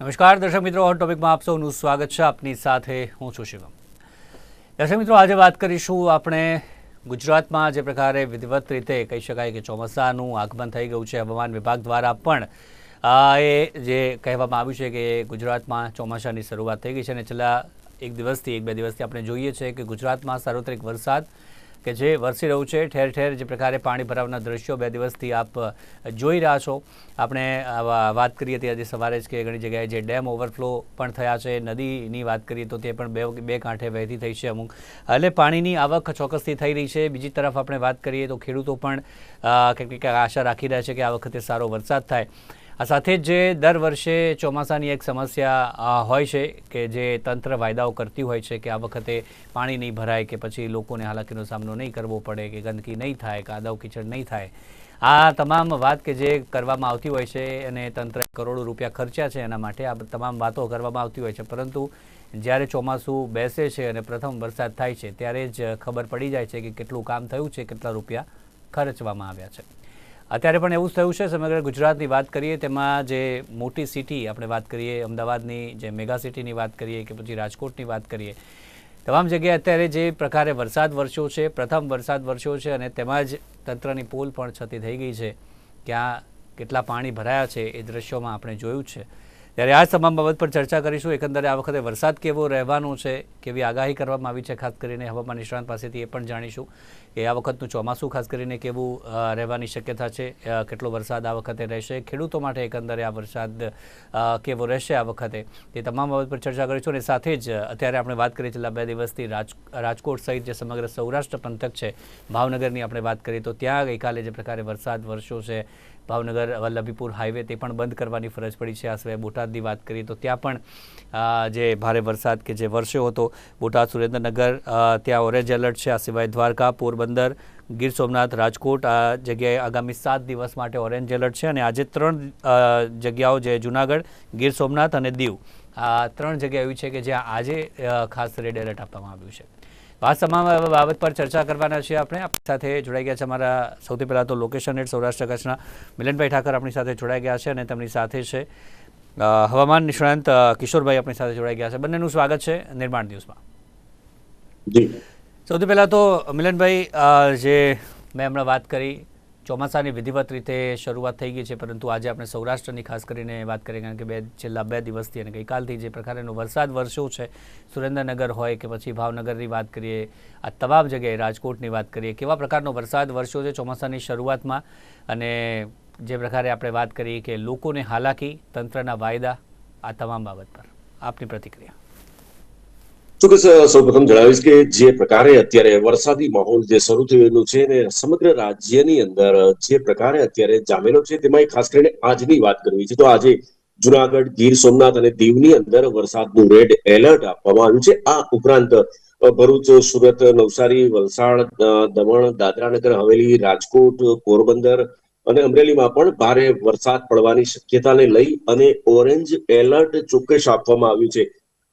નમસ્કાર, દર્શક મિત્રો હોટ ટોપિકમાં આપ સૌનું સ્વાગત છે. આપની સાથે હું છું શિવમ. દર્શક મિત્રો, આજે વાત કરીશું આપણે ગુજરાતમાં જે પ્રકારે વિધિવત રીતે કહી શકાય કે ચોમાસાનું આગમન થઈ ગયું છે. હવામાન વિભાગ દ્વારા પણ એ જે કહેવામાં આવ્યું છે કે ગુજરાતમાં ચોમાસાની શરૂઆત થઈ ગઈ છે અને છેલ્લા એક દિવસથી, એક બે દિવસથી આપણે જોઈએ છે કે ગુજરાતમાં સાર્વત્રિક વરસાદ કે જે વરસી રહ્યું છે, ઠેર ઠેર જે પ્રકારે પાણી ભરાવના દ્રશ્યો બે દિવસથી આપ જોઈ રહ્યા છો. આપણે વાત કરીએ તે આજે સવારે જ કે ઘણી જગ્યાએ જે ડેમ ઓવરફ્લો પણ થયા છે, નદીની વાત કરીએ તો તે પણ બે બે કાંઠે વહેતી થઈ છે અમુક. એટલે પાણીની આવક ચોક્કસથી થઈ રહી છે. બીજી તરફ આપણે વાત કરીએ તો ખેડૂતો પણ કંઈક આશા રાખી રહ્યા છે કે આ વખતે સારો વરસાદ થાય. આ સાથે જ દર વર્ષે ચોમાસાની એક સમસ્યા હોય છે કે જે તંત્ર વાયદાઓ કરતી હોય છે કે આ વખતે પાણી નહીં ભરાય કે પછી લોકોને હાલાકીનો સામનો નહીં કરવો પડે કે ગંદકી નહીં થાય કાદવ કીચડ નહીં થાય. આ તમામ વાત કે જે કરવામાં આવતી હોય છે અને તંત્રએ કરોડો રૂપિયા ખર્ચ્યા છે એના માટે આ તમામ વાતો કરવામાં આવતી હોય છે. પરંતુ જ્યારે ચોમાસું બેસે છે અને પ્રથમ વરસાદ થાય છે ત્યારે જ ખબર પડી જાય છે કે કેટલું કામ થયું છે, કેટલા રૂપિયા ખર્ચવામાં આવ્યા છે. અત્યારે પણ એવું થયું છે, સમગ્ર ગુજરાતની વાત કરીએ, તેમાં જે મોટી સિટી આપણે વાત કરીએ, અમદાવાદની જે મેગા સિટીની વાત કરીએ કે પછી રાજકોટની વાત કરીએ, તમામ જગ્યાએ અત્યારે જે પ્રકારે વરસાદ વરસ્યો છે, પ્રથમ વરસાદ વરસ્યો છે અને તેમાં જ તંત્રની પોલ પણ છતી થઈ ગઈ છે ક્યાં કેટલા પાણી ભરાયા છે એ દ્રશ્યોમાં આપણે જોયું છે. ત્યારે આ તમામ બાબત પર ચર્ચા કરીશું. એકંદરે આ વખતે વરસાદ કેવો રહેવાનો છે, કેવી આગાહી કરવામાં આવી છે, ખાસ કરીને હવામાન નિષ્ણાંત પાસેથી એ પણ જાણીશું. કે આ વખતનું ચોમાસું ખાસ કરીને કેવું રહેવાની શક્યતા છે કેટલો વરસાદ આ વખતે રહેશે, ખેડૂતો માટે એકંદરે આ વરસાદ કેવો રહેશે આ વખતે તે તમામ બાબત પર ચર્ચા કરીશું. અને સાથે જ અત્યારે આપણે વાત કરીએ છેલ્લા બે દિવસથી રાજ, રાજકોટ સહિત જે સમગ્ર સૌરાષ્ટ્ર પંથક છે, ભાવનગરની આપણે વાત કરીએ તો ત્યાં ગઈકાલે જે પ્રકારે વરસાદ વરસ્યો છે ભાવનગર, વલ્લભીપુર હાઈવે તે પણ બંધ કરવાની ફરજ પડી છે. આ સિવાય બોટાદની વાત કરીએ તો ત્યાં પણ જે ભારે વરસાદ કે જે વરસ્યો હતો, બોટાદ, સુરેન્દ્રનગર ત્યાં ઓરેન્જ એલર્ટ છે. આ સિવાય દ્વારકા, પોરબંદર, ગીર સોમનાથ, રાજકોટ, આ જગ્યાએ આગામી સાત દિવસ માટે ઓરેન્જ એલર્ટ છે. અને આજે ત્રણ જગ્યાઓ જે જુનાગઢ, ગીર સોમનાથ અને દીવ. આ ત્રણ જગ્યા એવી છે કે જ્યાં આજે ખાસ રેડ એલર્ટ આપવામાં આવ્યું છે. આ તમામ બાબત પર ચર્ચા કરવાના છીએ આપણે. આપણી સાથે જોડાઈ ગયા છે અમારા સૌથી પહેલાં તો લોકેશન હેડ સૌરાષ્ટ્ર કચ્છના મિલનભાઈ ઠાકર આપણી સાથે જોડાઈ ગયા છે અને તેમની સાથે છે હવામાન નિષ્ણાંત કિશોરભાઈ આપણી સાથે જોડાઈ ગયા છે. બંનેનું સ્વાગત છે નિર્માણ દિવસમાં જી. સૌથી પહેલાં તો મિલનભાઈ જે મેં હમણાં વાત કરી ચોમાસાની વિધિવત રીતે શરૂઆત થઈ ગઈ છે, પરંતુ આજે આપણે સૌરાષ્ટ્રની ખાસ કરીને વાત કરીએ, કારણ કે બે, છેલ્લા બે દિવસથી અને ગઈકાલથી જે પ્રકારનો વરસાદ વરસ્યો છે, સુરેન્દ્રનગર હોય કે પછી ભાવનગરની વાત કરીએ, આ તમામ જગ્યાએ રાજકોટની વાત કરીએ, કેવા પ્રકારનો વરસાદ વરસ્યો છે ચોમાસાની શરૂઆતમાં? અને જે પ્રકારે આપણે વાત કરીએ કે લોકોને હાલાકી, તંત્રના વાયદા, આ તમામ બાબત પર આપની પ્રતિક્રિયા. ચોક્કસ સૌપ્રથમ જણાવીશ કે જે પ્રકારે અત્યારે વરસાદી માહોલ જે શરૂ થયેલું છે અને સમગ્ર રાજ્યની અંદર જે પ્રકારે અત્યારે જામેલો છે, તેમાં ખાસ કરીને આજની વાત કરવી છે. તો આજે જુનાગઢ, ગીર સોમનાથ અને દીવની અંદર વરસાદનું રેડ એલર્ટ આપવામાં આવ્યું છે. આ ઉપરાંત ભરૂચ, સુરત, નવસારી, વલસાડ દમણ દાદરા નગર હવેલી, રાજકોટ, પોરબંદર અને અમરેલીમાં પણ ભારે વરસાદ પડવાની શક્યતાને લઈ અને ઓરેન્જ એલર્ટ ચોક્કસ આપવામાં આવ્યું છે.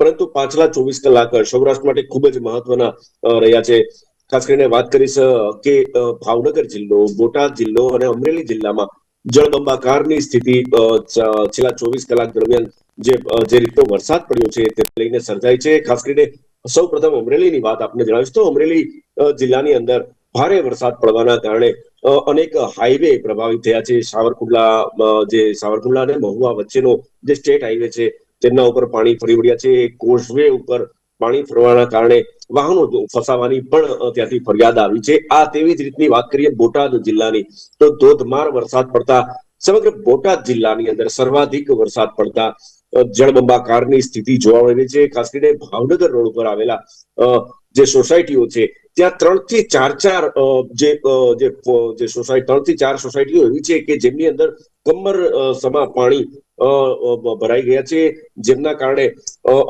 પરંતુ પાછલા ચોવીસ કલાક સૌરાષ્ટ્ર માટે ખૂબ જ મહત્વના રહ્યા છે. ખાસ કરીને વાત કરીશ કે ભાવનગર જિલ્લો, બોટાદ જિલ્લો અને અમરેલી જિલ્લામાં જળબંબાકારની સ્થિતિ છેલ્લા ચોવીસ કલાક દરમિયાન જે જે રીતનો વરસાદ પડ્યો છે તે લઈને સર્જાય છે. ખાસ કરીને સૌ પ્રથમ અમરેલીની વાત આપને જણાવીશ તો અમરેલી જિલ્લાની અંદર ભારે વરસાદ પડવાના કારણે અનેક હાઈવે પ્રભાવિત થયા છે. સાવરકુંડલા જે સાવરકુંડલા અને મહુવા વચ્ચેનો જે સ્ટેટ હાઈવે છે તેમના ઉપર પાણી ફરી વળ્યા છે. કોઝવે ઉપર પાણી ફરવાના કારણે વાહનો ફસાવાની પણ ત્યાંથી ફરિયાદ આવી છે. આ તેવી જ રીતની વાત કરીએ બોટાદ જિલ્લાની, તો ધોધમાર વરસાદ પડતા, સમગ્ર બોટાદ જિલ્લાની અંદર સર્વાધિક વરસાદ પડતા જળબંબાકારની સ્થિતિ જોવા મળી છે. ખાસ કરીને ભાવનગર રોડ ઉપર આવેલા જે સોસાયટીઓ છે, ત્યાં ત્રણથી ચાર ચાર જે જે સોસાયટી ત્રણથી ચાર સોસાયટીઓ એવી છે કે જેમની અંદર કમર સમા પાણી ભરાઈ ગયા છે. જેમના કારણે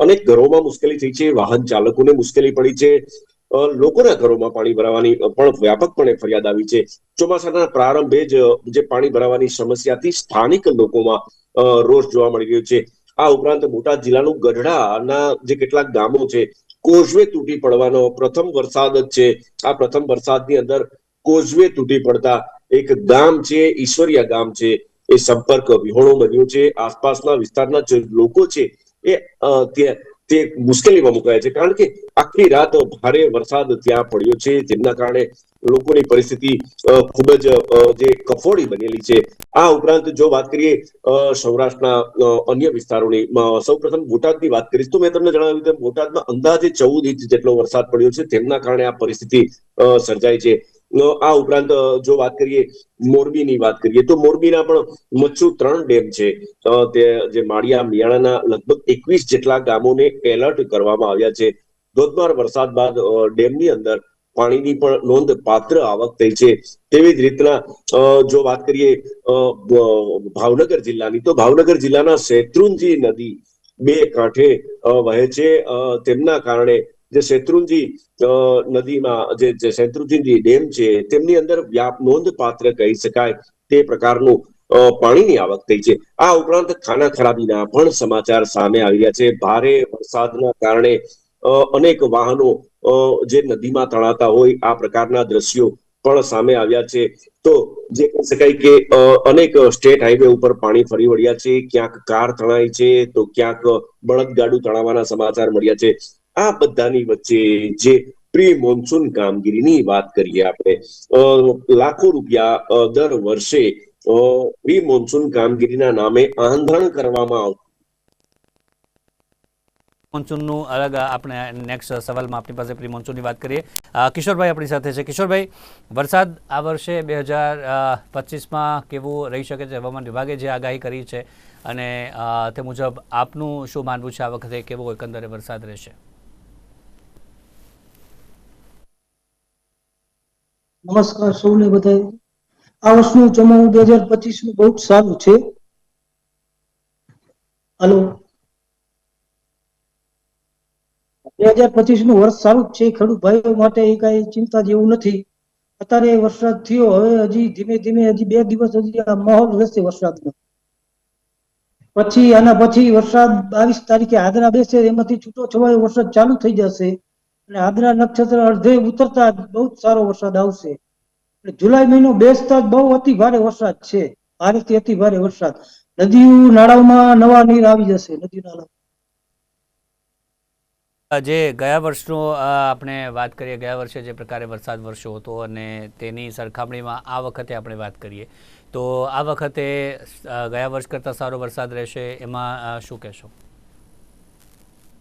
અનેક ઘરોમાં મુશ્કેલી થઈ છે. વાહન ચાલકોને મુશ્કેલી પડી છે. લોકોના ઘરોમાં પાણી ભરાવાની પણ વ્યાપકપણે ફરિયાદ આવી છે. ચોમાસાના પ્રારંભે જ, જે પાણી ભરાવાની સમસ્યાથી સ્થાનિક લોકોમાં રોષ જોવા મળી રહ્યો છે. આ ઉપરાંત બોટાદ જિલ્લાનું ગઢડાના જે કેટલાક ગામો છે, કોઝવે તૂટી પડવાનો પ્રથમ વરસાદ જ છે. આ પ્રથમ વરસાદની અંદર કોઝવે તૂટી પડતા એક ગામ છે, ઈશ્વરિયા ગામ છે. એ સંપર્ક વિહોણો બન્યો છે. આસપાસના વિસ્તારના જે લોકો છે એ તે મુશ્કેલીમાં મુકાયા છે. કારણ કે આખી રાત ભારે વરસાદ ત્યાં પડ્યો છે. જેના કારણે લોકોની પરિસ્થિતિ ખૂબ જ જે કફોડી બનેલી છે. આ ઉપરાંત જો વાત કરીએ સૌરાષ્ટ્રના અન્ય વિસ્તારોની સૌ પ્રથમ બોટાદની વાત કરીશ તો મેં તમને જણાવ્યું તેમ બોટાદમાં અંદાજે ચૌદ ઇંચ જેટલો વરસાદ પડ્યો છે. તેમના કારણે આ પરિસ્થિતિ સર્જાય છે. આ ઉપરાંત જો વાત કરીએ મોરબીની વાત કરીએ, તો મોરબીના પણ મચ્છુ ત્રણ ડેમ છે. તે, જે માળિયા મિયાણાના લગભગ એકવીસ જેટલા ગામોને એલર્ટ કરવામાં આવ્યા છે. ધોધમાર વરસાદ બાદ ડેમની અંદર પાણીની પણ નોંધપાત્ર આવક થઈ છે. તેવી જ રીતના જો વાત કરીએ ભાવનગર જિલ્લાની, તો ભાવનગર જિલ્લાના શેત્રુંજી નદી બે કાંઠે વહે છે. તેમના કારણે જે શેત્રુંજી નદીમાં જે જે શેત્રુંજી ડેમ છે, તેમની અંદર નોંધપાત્ર કહી શકાય તે પ્રકારનું પાણીની આવક થઈ છે. આ ઉપરાંત ખાના ખરાબીના પણ સમાચાર સામે આવી છે. ભારે વરસાદના કારણે અનેક વાહનો જે નદીમાં તણાતા હોય, આ પ્રકારના દ્રશ્યો પણ સામે આવ્યા છે. તો જે કહી શકાય કે અનેક સ્ટેટ હાઈવે ઉપર પાણી ફરી વળ્યા છે. ક્યાંક કાર તણાઈ છે, તો ક્યાંક બળદગાડું તણાવવાના સમાચાર મળ્યા છે. આ બધાની વચ્ચે જે પ્રી મોન્સૂન કામગીરીની વાત કરીએ આપણે લાખો રૂપિયા દર વર્ષે પ્રી મોન્સૂન કામગીરીના નામે આંધણ કરવામાં આવતું. મોન્સૂનનું અલગ આપણે નેક્સ્ટ સવાલમાં આપણી પાસે પ્રી મોન્સૂનની વાત કરીએ. કિશોરભાઈ આપણી સાથે છે. કિશોરભાઈ, વરસાદ આ વર્ષે બે હજાર પચીસમાં કેવું રહી શકે છે? હવામાન વિભાગે જે આગાહી કરી છે અને તે મુજબ આપનું શું માનવું છે? આ વખતે કેવો એકંદરે વરસાદ રહેશે? નમસ્કાર સૌને બધાય. આ વર્ષનું ચોમાસું બે હજાર પચીસનું બહુ સારું છે. હલો. બે હજાર પચીસનું વર્ષ સારું છે, ખેડૂત ભાઈઓ માટે એ કઈ ચિંતા જેવું નથી. અત્યારે વરસાદ થયો, હવે હજી ધીમે ધીમે હજી બે દિવસ હજી આ માહોલ રહેશે વરસાદનો. પછી આના પછી વરસાદ બાવીસ તારીખે આદરા બેસે, એમાંથી છૂટો છવાયો વરસાદ ચાલુ થઈ જશે. અને આદરા નક્ષત્ર અડધે ઉતરતા બહુ જ સારો વરસાદ આવશે. જુલાઈ મહિનો બેસતા જ બહુ અતિ ભારે વરસાદ છે. ભારેથી અતિ ભારે વરસાદ. નદીઓ નાળાઓમાં નવા નીર આવી જશે. નદી નાળા જે ગયા વર્ષનો આપણે વાત કરીએ, ગયા વર્ષે જે પ્રકારે વરસાદ વરસ્યો હતો અને તેની સરખામણીમાં આ વખતે આપણે વાત કરીએ, તો આ વખતે ગયા વર્ષ કરતાં સારો વરસાદ રહેશે. એમાં શું કહેશો?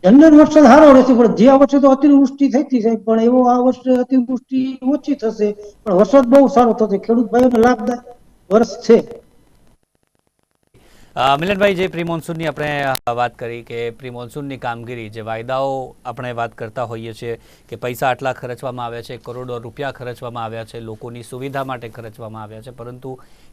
જનરલ વરસાદ સારો રહેશે, પણ જે વર્ષે તો અતિવૃષ્ટિ થઈ સાહેબ, પણ એવો આ વર્ષે અતિવૃષ્ટિ ઓછી થશે. પણ વરસાદ બહુ સારો થશે. ખેડૂત ભાઈઓને લાભદાયક વર્ષ છે. મિલનભાઈ, જે પ્રી મોન્સૂનની આપણે વાત કરી કે પ્રી મોન્સૂનની કામગીરી, જે વાયદાઓ આપણે વાત કરતા હોઈએ છીએ કે પૈસા આટલા ખર્ચવામાં આવ્યા છે, કરોડો રૂપિયા ખર્ચવામાં આવ્યા છે, લોકોની સુવિધા માટે ખર્ચવામાં આવ્યા છે, પરંતુ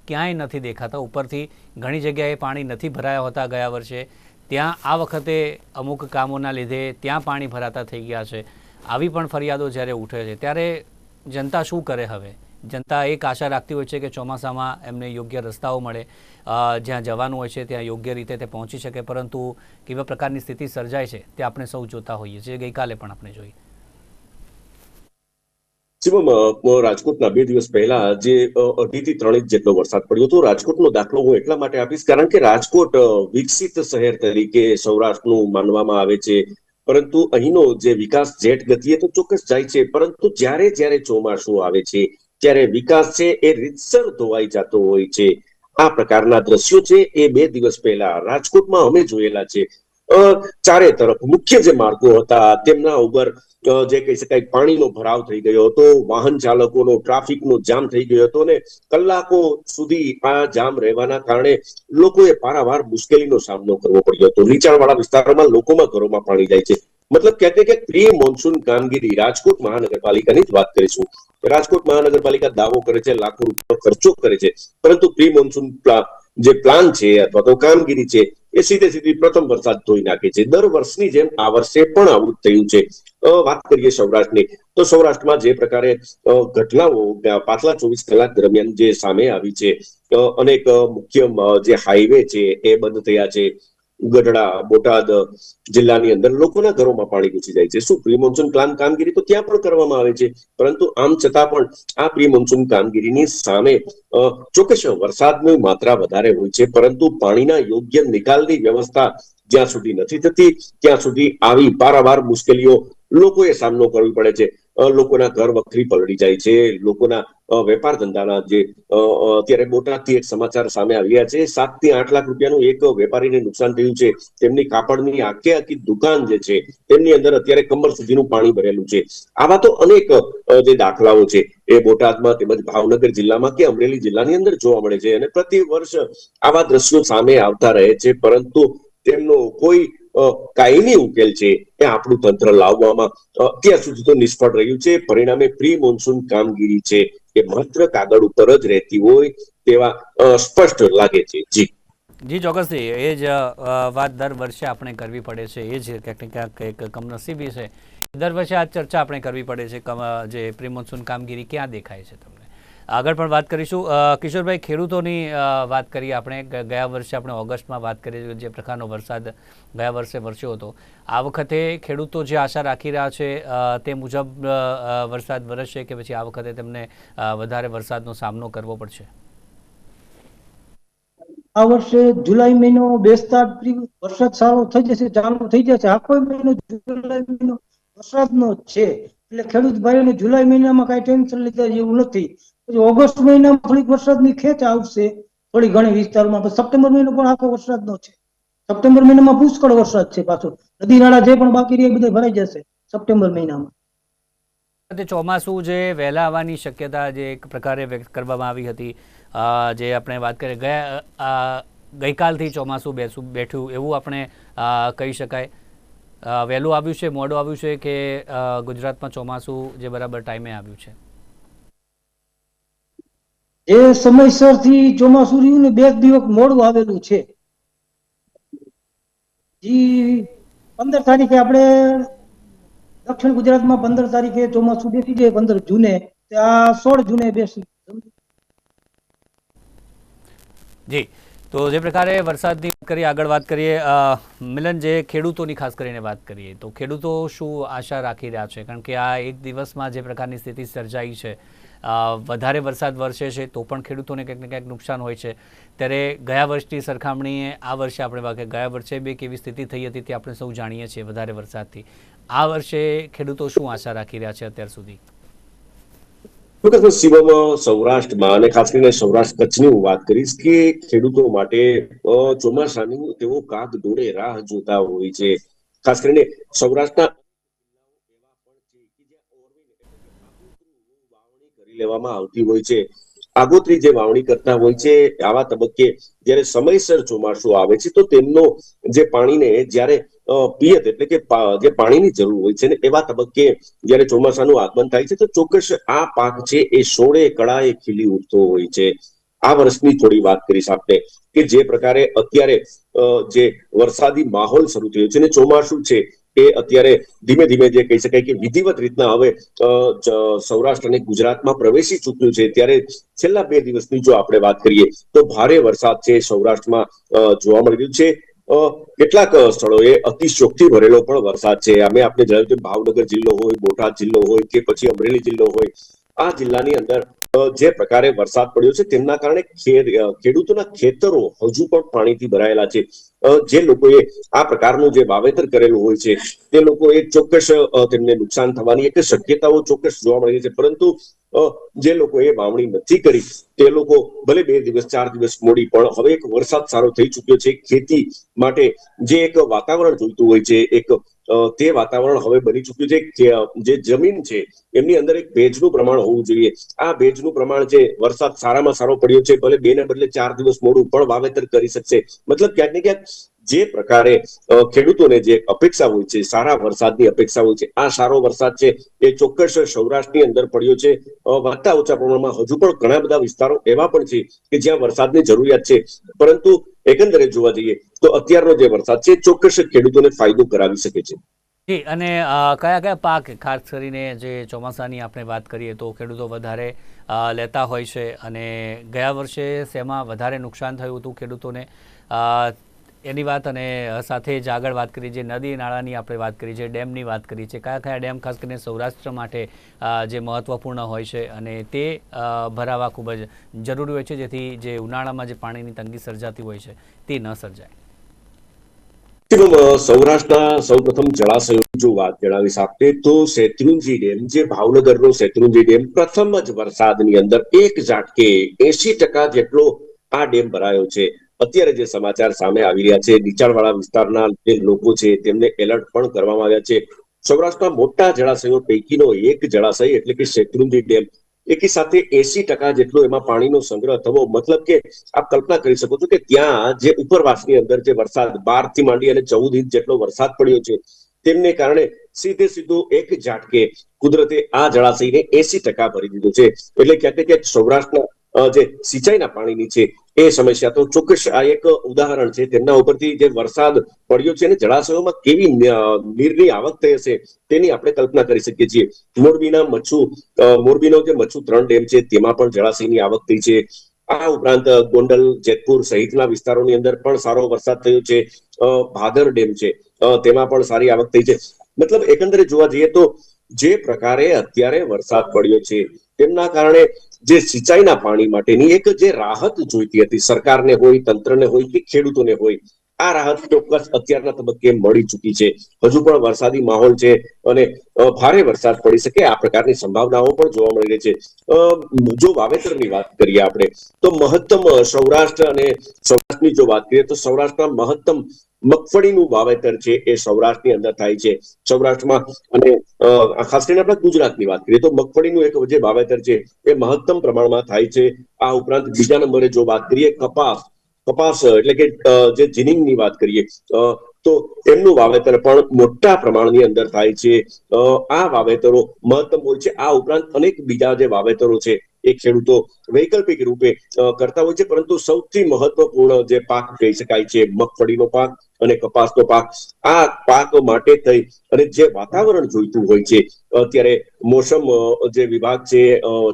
ક્યાંય નથી દેખાતા. ઉપરથી ઘણી જગ્યાએ પાણી નથી ભરાયા હોતા ગયા વર્ષે. ત્યાં આ વખતે અમુક કામોના લીધે ત્યાં પાણી ભરાતા થઈ ગયા છે. આવી પણ ફરિયાદો જ્યારે ઉઠે છે, ત્યારે જનતા શું કરે હવે? જનતા એક આશા રાખતી હોય છે કે ચોમાસામાં એમને યોગ્ય રસ્તાઓ મળે. જ્યાં જવાનું હોય છે, ત્યાં યોગ્ય રીતે તે પહોંચી શકે. પરંતુ કેવા પ્રકારની સ્થિતિ સર્જાય છે તે આપણે સૌ જોતા હોઈએ છીએ. ગઈકાલે પણ આપણે જોઈ. શિવમ રાજકોટના બે દિવસ પહેલા જે અઢીથી ત્રણ ઇંચ જેટલો વરસાદ પડ્યો હતો, રાજકોટનો દાખલો હું એટલા માટે આપીશ, કારણ કે રાજકોટ વિકસિત શહેર તરીકે સૌરાષ્ટ્રનું માનવામાં આવે છે. પરંતુ અહીંનો જે વિકાસ જેટ ગતિએ તો ચોક્કસ જાય છે, પરંતુ જ્યારે જ્યારે ચોમાસું આવે છે, ત્યારે વિકાસ છે એ રીતસર ધોવાઈ જતો હોય છે. આ પ્રકારના દ્રશ્યો છે એ બે દિવસ પહેલા રાજકોટમાં અમે જોયેલા છે. ચારે તરફ મુખ્ય જે માર્ગો હતા, તેમના ઉપર જે કહી શકાય પાણીનો ભરાવ થઈ ગયો હતો, વાહન ચાલકોનો ટ્રાફિકનો જામ થઈ ગયો હતો ને કલાકો સુધી આ જામ રહેવાના કારણે લોકોએ પારાવાર મુશ્કેલીનો સામનો કરવો પડ્યો હતો. નીચાણવાળા વિસ્તારોમાં લોકોમાં ઘરોમાં પાણી જાય છે. મતલબ કહેતે કે પ્રી મોન્સૂન કામગીરી રાજકોટ મહાનગરપાલિકાની જ વાત કરીશું. રાજકોટ મહાનગરપાલિકા દાવો કરે છે, લાખો રૂપિયા ખર્ચો કરે છે. પરંતુ પ્રી મોન્સૂન જે પ્લાન છે અથવા તો કામગીરી છે એ સીધે સીધી પ્રથમ વરસાદ ધોઈ નાખે છે. દર વર્ષની જેમ આ વર્ષે પણ આવું થયું છે. વાત કરીએ સૌરાષ્ટ્રની, તો સૌરાષ્ટ્રમાં જે પ્રકારે ઘટનાઓ પાછલા ચોવીસ કલાક દરમિયાન જે સામે આવી છે અનેક મુખ્ય જે હાઈવે છે એ બંધ થયા છે. ગઢડા બોટાદ જિલ્લાની અંદર લોકોના ઘરોમાં પાણી ઘૂસી જાય છે. શું પ્રી મોન્સૂન પ્લાન કામગીરી તો ત્યાં પણ કરવામાં આવે છે? પરંતુ આમ છતાં પણ આ પ્રી મોન્સૂન કામગીરીની સામે ચોક્કસ વરસાદની માત્રા વધારે હોય છે, પરંતુ પાણીના યોગ્ય નિકાલની વ્યવસ્થા જ્યાં સુધી નથી થતી, ત્યાં સુધી આવી પારાવાર મુશ્કેલીઓ લોકોએ સામનો કરવો પડે છે. લોકોના ઘર વખરી પલળી જાય છે, લોકોના વેપાર ધંધાના જે અત્યારે બોટાદથી એક સમાચાર સામે આવ્યા છે. સાતથી આઠ લાખ રૂપિયાનું એક વેપારીને નુકસાન થયું છે. તેમની કાપડની આખે આખી દુકાન જે છે, તેમની અંદર અત્યારે કમર સુધીનું પાણી ભરેલું છે. આવા તો અનેક જે દાખલાઓ છે, એ બોટાદમાં તેમજ ભાવનગર જિલ્લામાં કે અમરેલી જિલ્લાની અંદર જોવા મળે છે અને પ્રતિ વર્ષ આવા દ્રશ્યો સામે આવતા રહે છે. પરંતુ તેમનો કોઈ કાયમી ઉકેલ છે એ આપણું તંત્ર લાવવામાં અત્યાર સુધી તો નિષ્ફળ રહ્યું છે. પરિણામે પ્રી મોન્સૂન કામગીરી છે એ માત્ર કાગળ ઉપર જ રહેતી હોય તેવા સ્પષ્ટ લાગે છે. જી. જી, ચોક્કસથી. એ જ વાત દર વર્ષે આપણે કરવી પડે છે. એ જ ક્યાંક ને ક્યાંક એક કમનસીબી છે. દર વર્ષે આ ચર્ચા આપણે કરવી પડે છે. જે પ્રી મોન્સૂન કામગીરી ક્યાં દેખાય છે તમને? આગળ પણ વાત કરીશું. કિશોરભાઈ, ખેડૂતોની વાત કરીએ આપણે. ગયા વર્ષે આપણે ઓગસ્ટમાં વાત કરી જે પ્રકારનો વરસાદ ગયા વર્ષે વરસ્યો હતો. આ વખતે ખેડૂતો જે આશા રાખી રહ્યા છે તે મુજબ વરસાદ વરસશે કે પછી આ વખતે તેમને વધારે વરસાદનો સામનો કરવો પડશે? આ વર્ષે જુલાઈ મહિનો બેસતા વરસાદ સારો થઈ જશે, ચાલુ થઈ જશે. આખો મહિનો જુલાઈ મહિનો વરસાદનો છે. એટલે ખેડૂત ભાઈઓને જુલાઈ મહિનામાં કાંઈ ટેન્શન લીધા જેવું નથી. પછી ઓગસ્ટ મહિનામાં થોડીક વરસાદની ખેંચ આવશે, થોડી ઘણી વિસ્તારમાં પણ સપ્ટેમ્બર મહિનો પણ આખો વરસાદનો છે. સપ્ટેમ્બર મહિનામાં પુષ્કળ વરસાદ છે પાછો. નદી નાળા જે પણ બાકી રહે બધા ભરાઈ જશે સપ્ટેમ્બર મહિનામાં. ચોમાસું જે વહેલા આવવાની શક્યતા જે એક પ્રકારે વ્યક્ત કરવામાં આવી હતી જે આપણે વાત કરીએ, ગયા ગઈકાલથી ચોમાસું બેસું બેઠ્યું એવું આપણે કહી શકાય. વહેલું આવ્યું છે, મોડું આવ્યું છે કે ગુજરાતમાં ચોમાસું જે બરાબર ટાઈમે આવ્યું છે? જે સમયસરથી ચોમાસું રહ્યું ને બે દિવસ મોડું આવેલું છે. પંદર તારીખે આપણે દક્ષિણ ગુજરાતમાં પંદર તારીખે ચોમાસું બેસી જાય, પંદર જૂને. આ સોળ જૂને બેસી જી. તો જે પ્રકારે વરસાદની કરીએ, આગળ વાત કરીએ મિલન જે ખેડૂતોની ખાસ કરીને વાત કરીએ, તો ખેડૂતો શું આશા રાખી રહ્યા છે? કારણ કે આ એક દિવસમાં જે પ્રકારની સ્થિતિ સર્જાઈ છે વધારે વરસાદ વરસે છે, તો પણ ખેડૂતોને કંઈક ને કંઈક નુકસાન હોય છે. ત્યારે ગયા વર્ષની સરખામણીએ આ વર્ષે આપણે વાગે, ગયા વર્ષે બે કેવી સ્થિતિ થઈ હતી, તે આપણે સૌ જાણીએ છીએ વધારે વરસાદથી. આ વર્ષે ખેડૂતો શું આશા રાખી રહ્યા છે અત્યાર સુધી? ચોક્કસ શિવમ સૌરાષ્ટ્રમાં અને ખાસ કરીને સૌરાષ્ટ્ર કચ્છની હું વાત કરીશ કે ખેડૂતો માટે ચોમાસાની તેઓ કાગ દોડે રાહ જોતા હોય છે. ખાસ કરીને સૌરાષ્ટ્રના વાવણી કરી લેવામાં આવતી હોય છે. આગોતરી જે વાવણી કરતા હોય છે, આવા તબક્કે જ્યારે સમયસર ચોમાસું આવે છે, તો તેમનો જે પાણીને જ્યારે પિયત એટલે કે જે પાણીની જરૂર હોય છે ને, એવા તબક્કે જ્યારે ચોમાસાનું આગમન થાય છે, તો ચોક્કસ આ પાક છે એ સોળે કળાએ ખીલી ઉઠતો હોય છે. આ વર્ષની થોડી વાત કરીશ આપણે, કે જે પ્રકારે અત્યારે જે વરસાદી માહોલ શરૂ થયો છે ને, ચોમાસું છે એ અત્યારે ધીમે ધીમે જે કહી શકાય કે વિધિવત રીતના હવે સૌરાષ્ટ્ર અને ગુજરાતમાં પ્રવેશી ચૂક્યું છે. ત્યારે છેલ્લા બે દિવસની જો આપણે વાત કરીએ, તો ભારે વરસાદ છે સૌરાષ્ટ્રમાં જોવા મળી રહ્યું છે. કેટલાક સ્થળોએ અતિશયોક્તિ ભરેલો પણ વરસાદ છે. અમે આપણે જણાવ્યું કે ભાવનગર જિલ્લો હોય, બોટાદ જિલ્લો હોય કે પછી અમરેલી જિલ્લો હોય, આ જિલ્લાની અંદર જે પ્રકારે વરસાદ પડ્યો છે, તેમના કારણે ખેડૂતોના ખેતરો હજુ પણ પાણીથી ભરાયેલા છે. જે લોકોએ આ પ્રકારનું જે વાવેતર કરેલું હોય છે, તે લોકોએ ચોક્કસ તેમને નુકસાન થવાની એક શક્યતાઓ ચોક્કસ જોવા મળી છે. પરંતુ જે લોકોએ વાવણી નથી કરી, તે લોકો ભલે બે દિવસ, ચાર દિવસ મોડી, પણ હવે એક વરસાદ સારો થઈ ચુક્યો છે. ખેતી માટે જે એક વાતાવરણ જોઈતું હોય છે, એક તે વાતાવરણ હવે બની ચુક્યું છે જે જમીન છે, એમની અંદર એક ભેજનું પ્રમાણ હોવું જોઈએ. આ ભેજનું પ્રમાણ છે, વરસાદ સારામાં સારો પડ્યો છે, ભલે બે ને બદલે ચાર દિવસ મોડું પણ વાવેતર કરી શકશે. મતલબ ક્યાંક ને ક્યાંક જે પ્રકારે ખેડૂતોને જે અપેક્ષા હોય છે, સારા વરસાદની અપેક્ષા હોય છે, આ સારો વરસાદ છે, એ ચોક્કસ સૌરાષ્ટ્રની અંદર પડ્યો છે. વધતા ઓછા પ્રમાણમાં હજુ પણ ઘણા બધા વિસ્તારો એવા પણ છે કે જ્યાં વરસાદની જરૂરિયાત છે. પરંતુ એકંદરે જોવા જઈએ તો અત્યારનો જે વરસાદ છે, ચોક્કસ ખેડૂતોને ફાયદો કરાવી શકે છે. જી, અને કયા કયા પાક ખાસ કરીને જે ચોમાસાની આપણે વાત કરીએ તો ખેડૂતો વધારે લેતા હોય છે અને ગયા વર્ષે શેમાં વધારે નુકસાન થયું હતું ખેડૂતોને? એની વાત અને સાથે જ આગળ વાત કરી જે નદી નાળાની આપણે વાત કરી છે ડેમની વાત કરી છે, કયા કયા ડેમ ખાસ કરીને સૌરાષ્ટ્ર માટે જે મહત્વપૂર્ણ હોય છે અને તે ભરાવા ખૂબ જ જરૂરી હોય છે, જેથી જે ઉનાળામાં જે પાણીની તંગી સર્જાતી હોય છે, તે ન સર્જાય. સૌરાષ્ટ્રના સૌપ્રથમ જળાશયોની જો વાત જણાવીશ આપણે તો શેત્રુંજી ડેમ જે ભાવનગરનો શેત્રુંજી ડેમ, પ્રથમ જ વરસાદની અંદર એક ઝાટકે એસી ટકા જેટલો આ ડેમ ભરાયો છે. અત્યારે જે સમાચાર સામે આવી રહ્યા છે, નીચાણવાળા વિસ્તારના જે લોકો છે, તેમને એલર્ટ પણ કરવામાં આવ્યા છે. સૌરાષ્ટ્રના મોટા જળાશયો પૈકીનો એક જળાશય એટલે કે શેત્રુંજી ડેમ. એકી સાથે એસી ટકા જેટલો એમાં પાણીનો સંગ્રહ થવો, મતલબ કે આપ કલ્પના કરી શકો છો કે ત્યાં જે ઉપરવાસની અંદર જે વરસાદ બારથી માંડી અને ચૌદ ઇંચ જેટલો વરસાદ પડ્યો છે, તેમને કારણે સીધે સીધો એક ઝાટકે કુદરતે આ જળાશયને એસી ટકા ભરી દીધું છે. એટલે ક્યાંક ક્યાંક સૌરાષ્ટ્રના જે સિંચાઈના પાણીની છે, એ સમસ્યા. તો ચોક્કસ આ એક ઉદાહરણ છે. તેમના ઉપરથી જે વરસાદ પડ્યો છે અને જળાશયોમાં કેવી નીરની આવક થઈ હશે, તેની આપણે કલ્પના કરી શકીએ છીએ. મોરબીના મચ્છુ મોરબીનો જે મચ્છુ ત્રણ ડેમ છે, તેમાં પણ જળાશયની આવક થઈ છે. આ ઉપરાંત ગોંડલ, જેતપુર સહિતના વિસ્તારોની અંદર પણ સારો વરસાદ થયો છે. ભાદર ડેમ છે. તેમાં પણ સારી આવક થઈ છે. મતલબ એકંદરે જોવા જઈએ તો જે પ્રકારે અત્યારે વરસાદ પડ્યો છે તેમના કારણે જે સિંચાઈના પાણી માટેની એક જે રાહત જોઈતી હતી, સરકારને હોય, તંત્રને હોય કે ખેડૂતોને હોય, આ રાહત ચોક્કસ અત્યારના તબક્કે મળી ચૂકી છે. હજુ પણ વરસાદી માહોલ છે અને ભારે વરસાદ પડી શકે આ પ્રકારની સંભાવનાઓ પણ જોવા મળી રહી છે. જો વાવેતરની વાત કરીએ આપણે, તો મહત્તમ સૌરાષ્ટ્ર અને સૌરાષ્ટ્રની જો વાત કરીએ, તો સૌરાષ્ટ્રના મહત્તમ મગફળીનું વાવેતર છે એ સૌરાષ્ટ્રની અંદર થાય છે. સૌરાષ્ટ્રમાં અને ખાસ કરીને આપણે ગુજરાતની વાત કરીએ તો મગફળીનું એક જે વાવેતર છે એ મહત્તમ પ્રમાણમાં થાય છે. આ ઉપરાંત બીજા નંબરે જો વાત કરીએ કપાસ કપાસ એટલે કે જે જીનિંગની વાત કરીએ તો એમનું વાવેતર પણ મોટા પ્રમાણની અંદર થાય છે. આ વાવેતરો મહત્તમ હોય છે. આ ઉપરાંત અનેક બીજા જે વાવેતરો છે એ ખેડૂતો વૈકલ્પિક રૂપે કરતા હોય છે, પરંતુ સૌથી મહત્વપૂર્ણ જે પાક કહી શકાય છે, મગફળીનો પાક અને કપાસનો પાક, આ પાક માટે થઈ અને જે વાતાવરણ જોઈતું હોય છે, અત્યારે મોસમ જે વિભાગ છે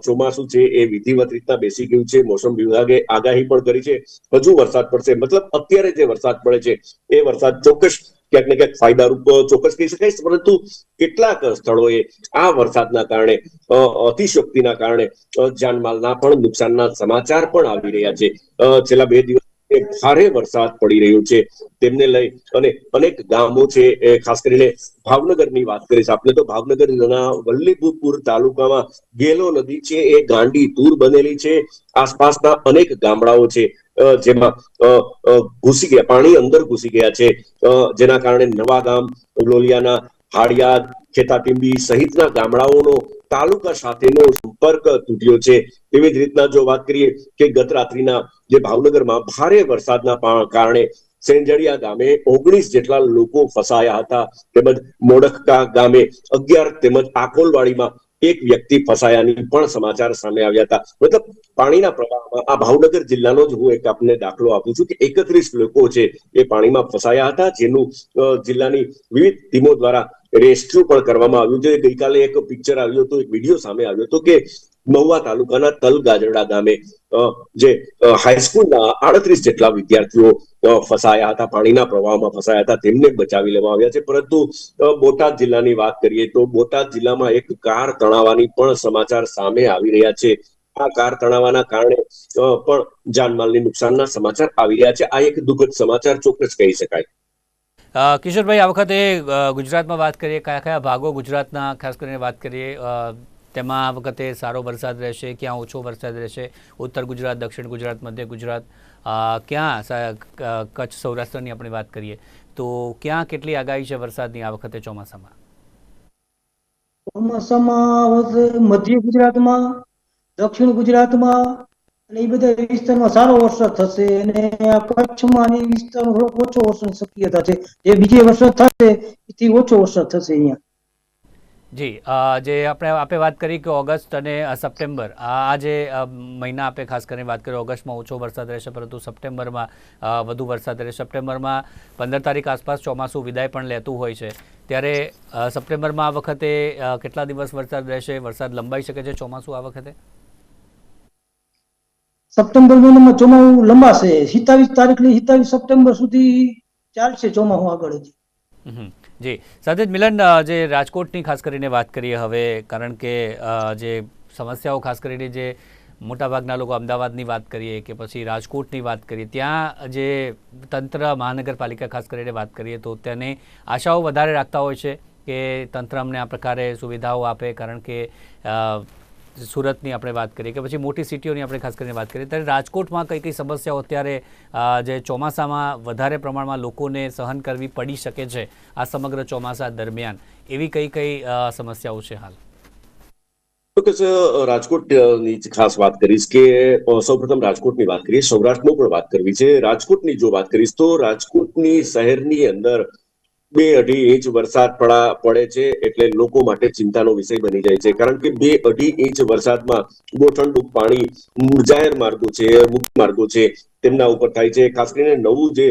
ચોમાસું છે, એ વિધિવત રીતના બેસી ગયું છે, મોસમ વિભાગે આગાહી પણ કરી છે, હજુ વરસાદ પડશે, મતલબ અત્યારે જે વરસાદ પડે છે, એ વરસાદ ચોક્કસ ક્યાંક ને ક્યાંક ફાયદારૂપ ચોક્કસ કહી શકાય પરંતુ કેટલાક સ્થળોએ આ વરસાદના કારણે અ, અતિશયોક્તિના કારણે જાનમાલના પણ નુકસાનના સમાચાર પણ આવી રહ્યા છે. છેલ્લા બે દિવસ ભારે વરસાદ પડી રહ્યો છે. તેમને લઈ અને અનેક ગામો છે, એ ખાસ કરીને ભાવનગરની વાત કરીશ. આપણે તો ભાવનગરના વલ્લીભૂતપુર તાલુકામાં ગેલો નદી છે, એ ગાંડી તૂર બનેલી છે. આસપાસના અનેક ગામડાઓ છે જેમાં ઘૂસી ગયા, પાણી અંદર ઘૂસી ગયા છે. જેના કારણે નવા ગામ, લોલિયાના હાડિયાદ ખેતાટીંબી સહિતના ગામડાઓનો તાલુકા સાથેનો સંપર્ક તૂટ્યો છે. એવી જ રીતના જો વાત કરીએ કે ગત રાત્રિના જે ભાવનગરમાં ભારે વરસાદના કારણે સેંજડિયા ગામે ઓગણીસ જેટલા લોકો ફસાયા હતા. તેમજ મોડકકા ગામે અગિયાર તેમજ આકોલવાડીમાં એક વ્યક્તિ ફસાયાની પણ સમાચાર સામે આવ્યા હતા. મતલબ પાણીના પ્રવાહમાં આ ભાવનગર જિલ્લાનો જ હું એક આપને દાખલો આપું છું કે એકત્રીસ લોકો છે એ પાણીમાં ફસાયા હતા, જેનું જિલ્લાની વિવિધ ટીમો દ્વારા રેસ્ક્યુ પણ કરવામાં આવ્યું છે. ગઈકાલે એક પિક્ચર આવ્યું હતું, એક વીડિયો સામે આવ્યો હતો કે મહુવા તાલુકાના તલ ગાજરડા ગામે જે હાઈસ્કૂલના આડત્રીસ જેટલા વિદ્યાર્થીઓ ફસાયા હતા, પાણીના પ્રવાહમાં ફસાયા હતા, તેમને બચાવી લેવામાં આવ્યા છે. પરંતુ બોટાદ જિલ્લાની વાત કરીએ તો બોટાદ જિલ્લામાં એક કાર તણાવાની પણ સમાચાર સામે આવી રહ્યા છે. આ કાર તણાવાના કારણે પણ જાનમાલની નુકસાનના સમાચાર આવી રહ્યા છે. આ એક દુઃખદ સમાચાર ચોક્કસ કહી શકાય. કિશોરભાઈ, આ વખતે ગુજરાતમાં વાત કરીએ, કયા કયા ભાગો ગુજરાતના, ખાસ કરીને વાત કરીએ તેમાં આ વખતે સારો વરસાદ રહેશે, ક્યાં ઓછો વરસાદ રહેશે, ઉત્તર ગુજરાત, દક્ષિણ ગુજરાત, મધ્ય ગુજરાત ક્યાં કચ્છ, સૌરાષ્ટ્રની આપણે વાત કરીએ, તો ક્યાં કેટલી આગાહી છે વરસાદની આ વખતે ચોમાસામાં? ચોમાસામાં મધ્ય ગુજરાતમાં, દક્ષિણ ગુજરાતમાં અને એ બધા વિસ્તારમાં સારો વરસાદ થશે અને કચ્છમાં અને વિસ્તારમાં થોડોક ઓછો વરસાદ શક્યતા છે. જે બીજે વરસાદ થશે, એથી ઓછો વરસાદ થશે અહીંયા. જી જે આપણે આપે વાત કરી કે ઓગસ્ટ અને સપ્ટેમ્બર, આ જે મહિના આપણે ખાસ કરીને વાત કરીએ, ઓગસ્ટમાં ઓછો વરસાદ રહેશે, પરંતુ સપ્ટેમ્બરમાં વધુ વરસાદ રહેશે. સપ્ટેમ્બરમાં પંદર તારીખ આસપાસ ચોમાસું વિદાય પણ લેતું હોય છે. ત્યારે સપ્ટેમ્બરમાં આ વખતે કેટલા દિવસ વરસાદ રહેશે? વરસાદ લંબાઈ શકે છે ચોમાસું આ વખતે? સપ્ટેમ્બર મહિનામાં ચોમાસું લંબાશે. સિત્તાવીસ તારીખની સિત્તાવીસ સપ્ટેમ્બર સુધી ચાલશે ચોમાસું આગળ હજી. જી. સાથે જ મિલન જે રાજકોટની ખાસ કરીને વાત કરીએ હવે, કારણ કે જે સમસ્યાઓ ખાસ કરીને જે મોટાભાગના લોકો અમદાવાદની વાત કરીએ કે પછી રાજકોટની વાત કરીએ, ત્યાં જે તંત્ર મહાનગરપાલિકા ખાસ કરીને વાત કરીએ તો તેને આશાઓ વધારે રાખતા હોય છે કે તંત્ર અમને આ પ્રકારે સુવિધાઓ આપે, કારણ કે સુરતની આપણે વાત કરીએ કે પછી મોટી સિટીઓની આપણે ખાસ કરીને વાત કરીએ. ત્યારે રાજકોટમાં કઈ કઈ સમસ્યાઓ અત્યારે જે ચોમાસામાં વધારે પ્રમાણમાં લોકોને સહન કરવી પડી શકે છે આ સમગ્ર ચોમાસા દરમિયાન, એવી કઈ કઈ સમસ્યાઓ છે હાલ? ચોક્કસ રાજકોટની ખાસ વાત કરીશ કે સૌપ્રથમ રાજકોટની વાત કરીએ સૌરાષ્ટ્રનું પણ વાત કરવી છે. રાજકોટની જો વાત કરીશ તો રાજકોટની શહેરની અંદર બે અઢી ઇંચ વરસાદ પડા, પડે છે એટલે લોકો માટે ચિંતાનો વિષય બની જાય છે. કારણ કે બે અઢી ઇંચ વરસાદમાં ગોઠણડૂબ પાણી જાહેર માર્ગો છે મુખ્ય માર્ગો છે, તેમના ઉપર થાય છે. ખાસ કરીને નવું જે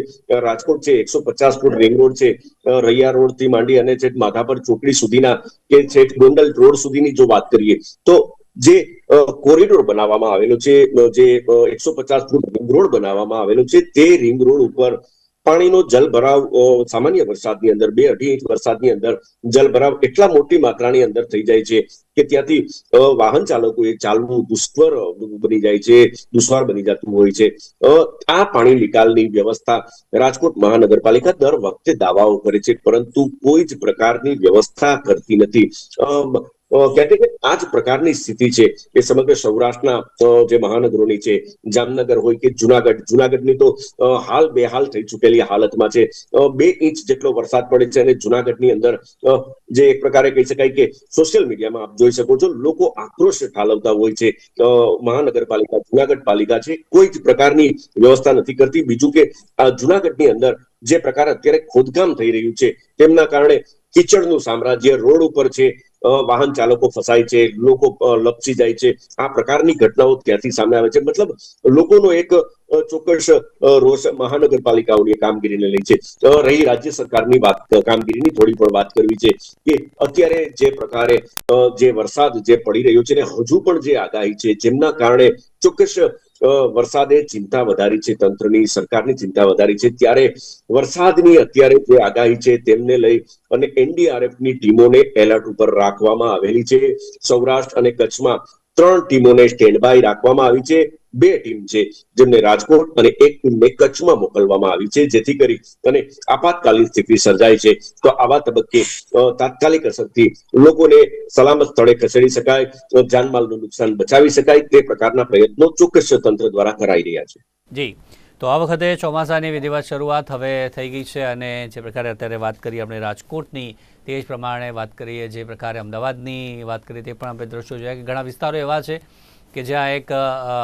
રાજકોટ છે, એકસો પચાસ ફૂટ રિંગ રોડ છે રૈયા રોડથી માંડી અને છેક માધાપર ચોકડી સુધીના કે છેક ગોંડલ રોડ સુધીની જો વાત કરીએ, તો જે કોરિડોર બનાવવામાં આવેલો છે જે એકસો પચાસ ફૂટ રિંગ રોડ બનાવવામાં આવેલો છે, તે રિંગ રોડ ઉપર પાણીનો જલભરાવ સામાન્ય વરસાદની અંદર, બે અઢી ઇંચ વરસાદની અંદર જલભરાવ એટલા મોટી માત્રાની અંદર થઈ જાય છે કે ત્યાંથી વાહન ચાલકોએ ચાલવું દુષ્કર બની જાય છે દુષ્વાર બની જતું હોય છે. આ પાણી નિકાલની વ્યવસ્થા રાજકોટ મહાનગરપાલિકા દર વખતે દાવાઓ કરે છે, પરંતુ કોઈ જ પ્રકારની વ્યવસ્થા કરતી નથી. ક્યાંક આ જ પ્રકારની સ્થિતિ છે એ સમગ્ર સૌરાષ્ટ્રના જે મહાનગરોની છે, જામનગર હોય કે જુનાગઢ, જુનાગઢની તો હાલ બેહાલ થઈ ચૂકેલી હાલતમાં છે. બે ઇંચ જેટલો વરસાદ પડે છે અને જુનાગઢની અંદર જે એક પ્રકારે કહી શકાય કે સોશિયલ મીડિયામાં આપ જોઈ શકો છો, લોકો આક્રોશ ઠાલવતા હોય છે. મહાનગરપાલિકા જુનાગઢ પાલિકા છે, કોઈ જ પ્રકારની વ્યવસ્થા નથી કરતી. બીજું કે, આ જુનાગઢની અંદર જે પ્રકાર અત્યારે ખોદકામ થઈ રહ્યું છે, તેમના કારણે કિચડનું સામ્રાજ્ય રોડ ઉપર છે વાહન ચાલકો ફસાય છે, લોકો લપસી જાય છે. આ પ્રકારની ઘટનાઓ ક્યાંથી સામે આવે છે. મતલબ લોકોનો એક ચોક્કસ રોષ મહાનગરપાલિકાઓની કામગીરીને લઈ છે. રહી રાજ્ય સરકારની વાત, કામગીરીની થોડી પણ વાત કરવી છે કે અત્યારે જે પ્રકારે જે વરસાદ જે પડી રહ્યો છે ને, હજુ પણ જે આગાહી છે, જેમના કારણે ચોક્કસ વરસાદે ચિંતા વધારી છે, તંત્રની સરકારની ચિંતા વધારી છે. ત્યારે વરસાદની અત્યારે જે આગાહી છે તેમને લઈ અને એનડીઆરએફની ટીમોને એલર્ટ ઉપર રાખવામાં આવેલી છે. સૌરાષ્ટ્ર અને કચ્છમાં ત્રણ ટીમોને સ્ટેન્ડ બાય રાખવામાં આવી છે. બે ટીમ છે જેમને રાજકોટ અને એક ટીમને કચ્છમાં મોકલવામાં આવી છે. જેથી કરી અને આપાતકાલીન સ્થિતિ સર્જાય છે. તો આવા તબક્કે તાત્કાલિક અસરથી લોકોને સલામત સ્થળે ખસેડી શકાય જાનમાલનું નુકસાન બચાવી શકાય, તે પ્રકારના પ્રયત્નો ચોક્કસ તંત્ર દ્વારા કરાઈ રહ્યા છે. જી. તો આ વખતે ચોમાસાની વિધિવત શરૂઆત હવે થઈ ગઈ છે અને જે પ્રકારે અત્યારે વાત કરી આપણે રાજકોટની તે જ પ્રમાણે વાત કરીએ જે પ્રકારે અમદાવાદની વાત કરીએ તે પણ આપણે દ્રશ્યો જોયા કે ઘણા વિસ્તારો એવા છે કે જ્યાં એક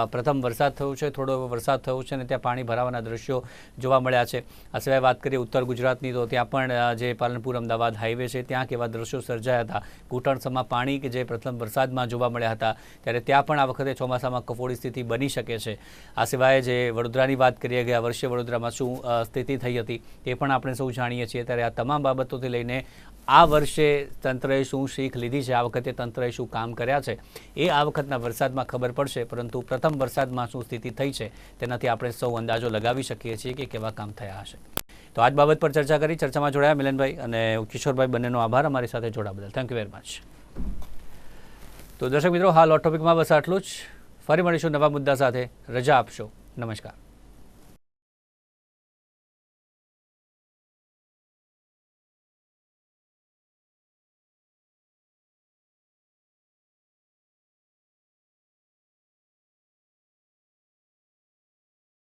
પ્રથમ વરસાદ થયો છે, થોડો વરસાદ થયો છે અને ત્યાં પાણી ભરાવાના દ્રશ્યો જોવા મળ્યા છે. આ સિવાય વાત કરીએ ઉત્તર ગુજરાતની તો ત્યાં પણ જે પાલનપુર અમદાવાદ હાઈવે છે ત્યાં કેવા દ્રશ્યો સર્જાયા હતા. ઘૂંટણસમાં પાણી કે જે પ્રથમ વરસાદમાં જોવા મળ્યા હતા ત્યારે ત્યાં પણ આ વખતે ચોમાસામાં કફોડી સ્થિતિ બની શકે છે. આ સિવાય જે વડોદરાની વાત કરીએ ગયા વર્ષે વડોદરામાં શું સ્થિતિ થઈ હતી તે પણ આપણે સૌ જાણીએ છીએ ત્યારે આ તમામ બાબતોથી લઈને આ વર્ષે તંત્રએ શું શીખ લીધી છે? આ વખતે તંત્રએ શું કામ કર્યા છે? એ આ વખતના વરસાદમાં ખબર પડશે, પરંતુ પ્રથમ વરસાદમાં શું સ્થિતિ થઈ છે તેનાથી આપણે સૌ અંદાજો લગાવી શકીએ છીએ કે કેવા કામ થયા હશે. તો આજ બાબત પર ચર્ચા કરી, ચર્ચામાં જોડાયા મિલનભાઈ અને કિશોરભાઈ, બંનેનો આભાર અમારી સાથે જોડા બદલ. થેન્ક યુ વેરી મચ તો દર્શક મિત્રો, હાલ ઓટોપિકમાં બસ આટલું જ. ફરી મળીશું નવા મુદ્દા સાથે. રજા આપશો. નમસ્કાર.